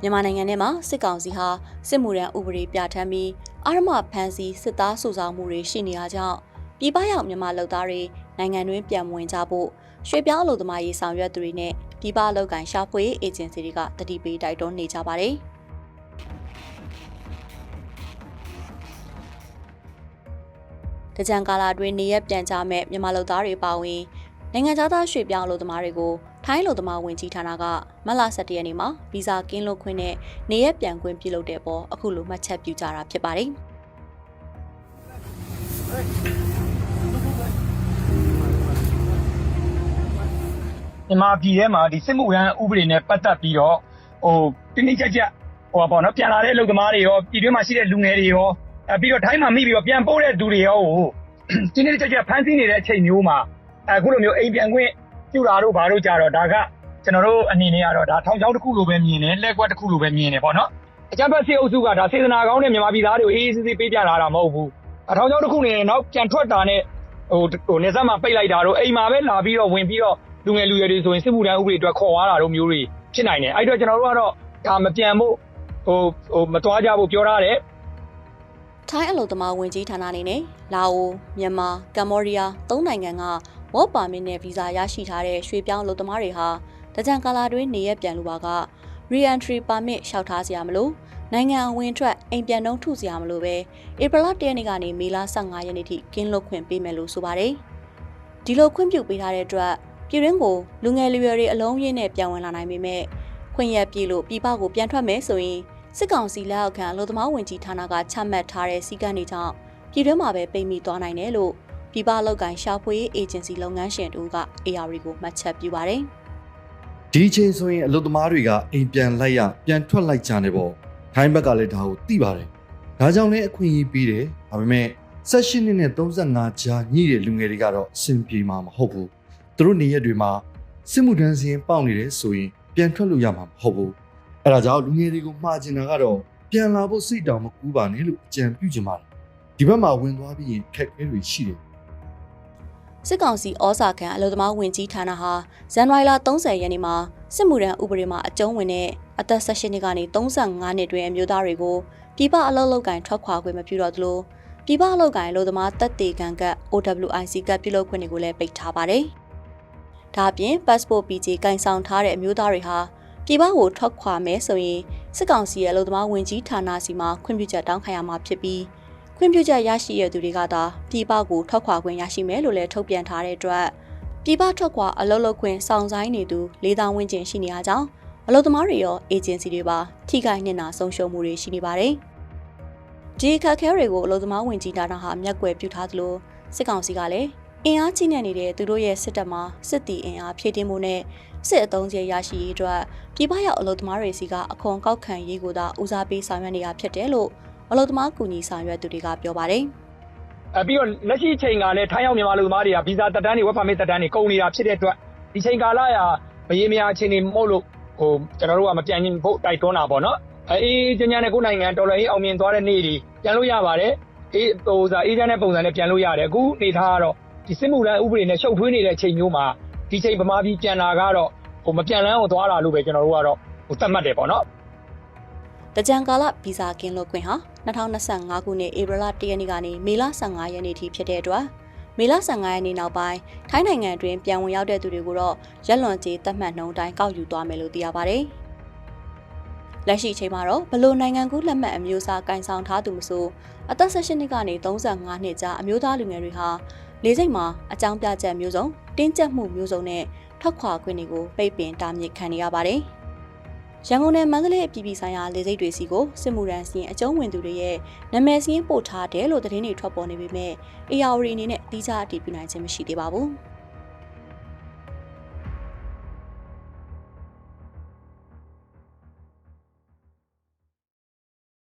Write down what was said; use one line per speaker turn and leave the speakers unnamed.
မြန်မာနိုင်ငံထဲမှာစစ်ကောင်စီဟာစစ်မှုရန်ဥပဒေပြဋ္ဌာန်းပြီးအာရမဖမ်းဆီးစစ်သားစုဆောင်းမှုတွေရှိနေတာကြောင့်ပြည်ပရောက်မြန်မာလုပ်သားတွေနိုင်ငံတွင်းပြန်ဝင်ကြဖို့ရွှေ့ပြောင်းအလုပ်သမားရေးဆောင်ရွက်သူတွေနဲ့ပြည်ပအလုပ်ကိုင်ရှာဖွေရေးအေဂျင်စီတွေကတတိပေးတိုက်တွန်းနေကြပါတယ်။တကြံကာလာတွင်နေရက်ပြန်ကြမဲ့မြန်မာလုပ်သားတွေပါဝင် နိုင်ငံသားရွှေ့ပြောင်းအလုပ်သမားတွေကိုထိုင်းအလုပ်သမားဝင်ကြီးဌာနကမတ်လ17ရက်နေ့မှာဗီဇာကင်းလွတ်ခွင့်နဲ့နေရက်ပြန်ခွင့်ပြုလုပ်တဲ့ပေါ်အခုလိုမှတ်ချက်ပြုကြတာဖြစ်ပါတယ်။
မြန်မာပြည်ထဲမှာဒီစစ်မှုရန်ဥပဒေနဲ့ပတ်သက်ပြီးတော့ဟိုတင်းတင်းကြပ်ကြပ်ဟိုပါပေါ့နော်ပြန်လာတဲ့အလုပ်သမားတွေရောပြည်တွင်းမှာရှိတဲ့လူငယ်တွေရောအဲပြီးတော့ထိုင်းမှာမိပြီးတော့ပြန်ပို့တဲ့သူတွေရောကိုတင်းတင်းကြပ်ကြပ်ဖမ်းဆီးနေတဲ့အချိန်မျိုးမှာ အခုလိုမျိုးအိမ်ပြန်ခွင့်ပြုလာတော့ဘာလို့ကြတော့ဒါကကျွန်တော်တို့အနေနဲ့ကတော့ဒါထောင်ချောင်းတစ်ခုလိုပဲမြင်တယ်လက်ကွက်တစ်ခုလိုပဲမြင်တယ်ပေါ့နော်အကြမ်းဖက်စစ်အုပ်စုကဒါစေတနာကောင်းတဲ့မြန်မာပြည်သားတွေကိုအေးအေးဆေးဆေးပေးပြလာတာမဟုတ်ဘူးအထောင်ချောင်းတစ်ခုနေနောက်ပြန်ထွက်တာနဲ့ဟိုဟိုနေဆက်မှာပိတ်လိုက်တာတော့အိမ်မှာပဲလာပြီးတော့ဝင်ပြီးတော့လူငယ်လူရွယ်တွေဆိုရင်စစ်မှုထမ်းဥပဒေအတွက်ခေါ်သွားတာတို့မျိုးတွေဖြစ်နိုင်တယ်အဲ့တော့ကျွန်တော်တို့ကတော့ဒါမပြန်ဖို့ဟိုဟိုမတွားကြဖို့ပြောထားတယ်
ထိုင်းအလုပ်သမားဝင်ကြီးဌာနအနေနဲ့လာအိုမြန်မာကမ္ဘောဒီးယားသုံးနိုင်ငံက work permit နဲ့ visa ရရှိထားတဲ့ရွှေ့ပြောင်းအလုပ်သမားတွေဟာတကြံကာလာတွင်နေရက်ပြန်လူပါက re-entry permit လျှောက်ထားစရာမလိုနိုင်ငံအဝင်ထွက်အိမ်ပြန်နှုံးထုစရာမလိုပဲဧပြီလ1ရက်နေ့ကနေမေလ15ရက်နေ့ထိကင်းလွတ်ခွင့်ပေးမယ်လို့ဆိုပါတယ်ဒီလိုခွင့်ပြုပေးထားတဲ့အတွက်ပြည်တွင်းကိုလူငယ်လူရွယ်တွေအလုံးရင်းနဲ့ပြန်ဝင်လာနိုင်ပေမဲ့ခွင့်ရပြည်လို့ပြည်ပကိုပြန်ထွက်မယ်ဆိုရင်စစ်ကောင်စီလက်အောက်ခံအလို့သမားဝင်ကြီးဌာနကချမှတ်ထားတဲ့စည်းကမ်းတွေကြောင့်ပြည်တွင်းမှာပဲပိတ်မိသွားနိုင်တယ်လို့ ပြည်ပလောက်ကန်ရှာဖွေရေးအေဂျင်စီလုပ်ငန်းရှင်တို့က AR ကိုမှတ်ချက်ပြုပါတယ်။
ဒီချိန်ဆိုရင်အလုပ်သမားတွေကအိမ်ပြန်လိုက်ရပြန်ထွက်လိုက်ကြတယ်ပေါ့ထိုင်းဘက်ကလည်းဒါကိုသိပါတယ်ဒါကြောင့်လည်းအခွင့်အရေးပေးတယ်ဒါပေမဲ့16နှစ်နဲ့35ကြားညှိတဲ့လူငယ်တွေကတော့အဆင်ပြေမှာမဟုတ်ဘူးသူတို့နေရက်တွေမှာစစ်မှုထမ်းစရင်ပေါက်နေတယ်ဆိုရင်ပြန်ထွက်လို့ရမှာမဟုတ်ဘူးအဲဒါကြောင့်လူငယ်တွေကိုမှားကျင်တာကတော့ပြန်လာဖို့စိတ်တောင်မကူးပါနဲ့လို့အကြံပြုချင်ပါတယ်ဒီဘက်မှာဝင်သွားပြီးရင်ခက်ခဲတွေရှိတယ်
စစ်ကောင်စီဩစာခံအလုံသမားဝင်ကြီးဌာနဟာဇန်နဝါရီလ30ရက်နေ့မှာစစ်မှုထမ်းဥပဒေမှာအကျုံးဝင်တဲ့အသက်16နှစ်ကနေ35နှစ်တွင်အမျိုးသားတွေကိုပြည်ပအလုပ်လုပ်ကင်ထွက်ခွာခွင့်မပြုတော့သလိုပြည်ပအလုပ်ကင်အလုံသမားတက်တေခံကတ် OWIC ကတ်ပြုလုပ်ခွင့်တွေကိုလည်းပိတ်ထားပါတယ်။ဒါအပြင် passport PG ကင်ဆောင်ထားတဲ့အမျိုးသားတွေဟာပြည်ပကိုထွက်ခွာမယ်ဆိုရင်စစ်ကောင်စီရဲ့အလုံသမားဝင်ကြီးဌာနစီမှာခွင့်ပြုချက်တောင်းခံရမှာဖြစ်ပြီး ခွင့်ပြုချက်ရရှိရသူတွေကသာပြည်ပကိုထွက်ခွာခွင့်ရရှိမယ်လို့လည်းထုတ်ပြန်ထားတဲ့အတွက်ပြည်ပထွက်ခွာအလုပ်လုပ်ခွင့်စောင့်ဆိုင်းနေသူ၄000ဝန်းကျင်ရှိနေရကြောင်းအလုပ်သမားတွေရောအေဂျင်စီတွေပါထိခိုက်နေတာဆုံးရှုံးမှုတွေရှိနေပါတယ်။ဒီအခက်အခဲတွေကိုအလုပ်သမားဝင်ကြီးတာဟာမျက်ကွယ်ပြုထားသလိုစစ်ကောင်စီကလည်းအင်အားကြီးနေနေတဲ့သူတို့ရဲ့စစ်တပ်မှာစစ်တီအင်အားဖြည့်တင်းမှုနဲ့စစ်အုံကျရရှိရေးအတွက်ပြည်ပရောက်အလုပ်သမားတွေစီကအခွန်ကောက်ခံရေးကိုသာဦးစားပေးဆောင်ရွက်နေတာဖြစ်တယ်လို့ အလုပ်သမားကူညီဆောင်ရွက်သူတွေကပြောပါတယ်။
အဲပြီးတော့လက်ရှိချိန်ကလည်းထိုင်းရောက်မြန်မာလူသမားတွေကဗီဇာတက်တန်းတွေဝက်ပါမစ်တက်တန်းတွေကုန်နေတာဖြစ်တဲ့အတွက်ဒီချိန်ကာလရာမရေမရာအချိန်တွေမဟုတ်လို့ဟိုကျွန်တော်တို့ကမပြန်ရင်ဖို့တိုက်တွန်းတာပေါ့နော်အဲအေးချမ်းချမ်းနဲ့ကိုယ်နိုင်ငံတော်တော်ကြီးအောင်မြင်သွားတဲ့နေ့တွေပြန်လို့ရပါတယ်အေးဟိုစားအေးချမ်းတဲ့ပုံစံနဲ့ပြန်လို့ရတယ်အခုနေထားကတော့ဒီစစ်မှုလမ်းဥပဒေနဲ့ရှုပ်ထွေးနေတဲ့အချိန်မျိုးမှာဒီချိန်ဗမာပြည်ပြန်လာကတော့ဟိုမပြန်လန်းအောင်သွားလာလို့ပဲကျွန်တော်တို့ကတော့ဟိုသတ်မှတ်တယ်ပေါ့နော်
တကြံကာလဗီဇာကင်းလွတ်ခွင့်ဟာ 2025ခုနှစ်ဧပြီလ1ရက်နေ့ကနေမေလ15ရက်နေ့ထိဖြစ်တဲ့အတွက်မေလ15ရက်နေ့နောက်ပိုင်းထိုင်းနိုင်ငံတွင်ပြန်ဝင်ရောက်တဲ့သူတွေကိုတော့ရက်လွန်ကြေးသတ်မှတ်နှုန်းတိုင်းကောက်ယူသွားမယ်လို့သိရပါတယ်။လက်ရှိအချိန်မှာတော့ဘလို့နိုင်ငံကူးလက်မှတ်အမျိုးအစားကင်ဆောင်ထားသူမဆိုအသက်16နှစ်ကနေ35နှစ်ကြားအမျိုးသားလူငယ်တွေဟာလေးစိတ်မှာအကြောင်းပြချက်မျိုးစုံတင်းကျပ်မှုမျိုးစုံနဲ့ထွက်ခွာခွင့်တွေကိုပိတ်ပင်တားမြစ်ခံနေရပါတယ်။ ရန်ကုန်နဲ့မန္တလေးအပြည်ပြည်ဆိုင်ရာလေဆိပ်တွေစီကိုစစ်မှုရန်စီရင်အကျုံးဝင်သူတွေရဲ့နာမည်စရင်းပို့ထားတယ်လို့သတင်းတွေထွက်ပေါ်နေပေမဲ့ AR အနေနဲ့အတိအကျအတည်ပြုနိုင်ခြင်းမရှိသေးပါဘူး။